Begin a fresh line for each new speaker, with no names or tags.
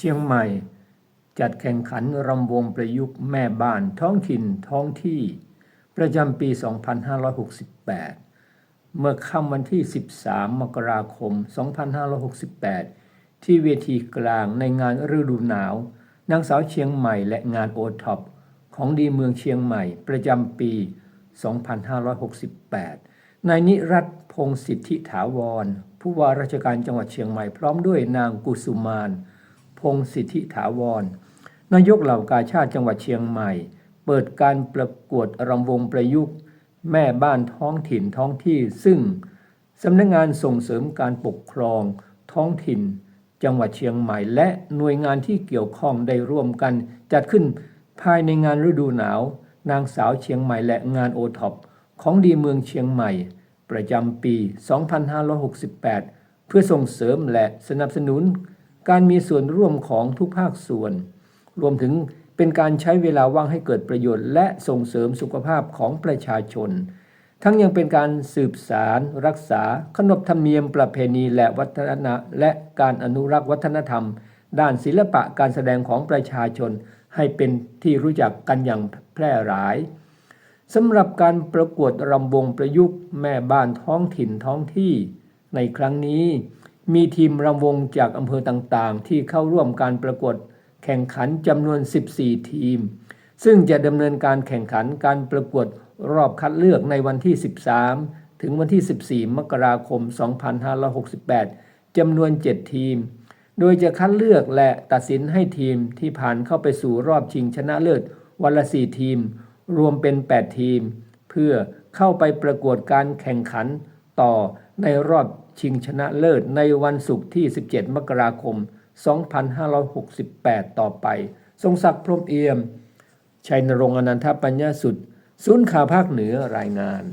เชียงใหม่ จัดแข่งขันรำวงประยุกต์แม่บ้านท้องถิ่นท้องที่ ประจำปี 2568 เมื่อค่ำวันที่ 13 มกราคม 2568 ที่เวทีกลางในงานฤดูหนาว นางสาวเชียงใหม่และงานโอท็อปของดีเมืองเชียงใหม่ประจำปี 2568 นายนิรัตพงศ์สิทธิถาวร ผู้ว่าราชการจังหวัดเชียงใหม่พร้อมด้วยนางกุสุมาน พงศ์สิทธิถาวร นายกเหล่ากาชาติจังหวัดเชียงใหม่ เปิดการประกวดรำวงประยุกต์ แม่บ้านท้องถิ่นท้องที่ ซึ่งสำนักงานส่งเสริมการปกครองท้องถิ่น จังหวัดเชียงใหม่ และหน่วยงานที่เกี่ยวข้องได้ร่วมกัน จัดขึ้นภายในงานฤดูหนาว นางสาวเชียงใหม่และงานโอท็อปของดีเมืองเชียงใหม่ ประจำปี 2568 เพื่อส่งเสริมและสนับสนุน การมีส่วนร่วมของทุกภาคส่วน รวมถึงเป็นการใช้เวลาว่างให้เกิดประโยชน์ และส่งเสริมสุขภาพของประชาชน ทั้งยังเป็นการสืบสาร รักษา ขนบธรรมเนียมประเพณีและวัฒนธรรมและการอนุรักษ์วัฒนธรรม ด้านศิลปะการแสดงของประชาชน ให้เป็นที่รู้จักกันอย่างแพร่หลายสำหรับการประกวดรำวงประยุกต์แม่บ้านท้องถิ่นท้องที่ ในครั้งนี้ มีทีมรำวงจากอำเภอต่างๆ ที่เข้าร่วมการประกวดแข่งขันจำนวน 14 ทีม ซึ่งจะดำเนินการแข่งขันการประกวดรอบคัดเลือกในวันที่ 13 ถึงวันที่ 14 มกราคม 2568 จำนวน 7 ทีม โดยจะคัดเลือกและตัดสินให้ทีมที่ผ่านเข้าไปสู่รอบชิงชนะเลิศวันละ 4 ทีม รวมเป็น 8 ทีม เพื่อเข้าไปประกวดการแข่งขันต่อในรอบ ชิงชนะเลิศในวันศุกร์ที่ 17 มกราคม 2568 ต่อไป ทรงศักดิ์พรมเอี่ยม ชัยนรงค์อนันทปัญญาสุด ศูนย์ข่าวภาคเหนือรายงาน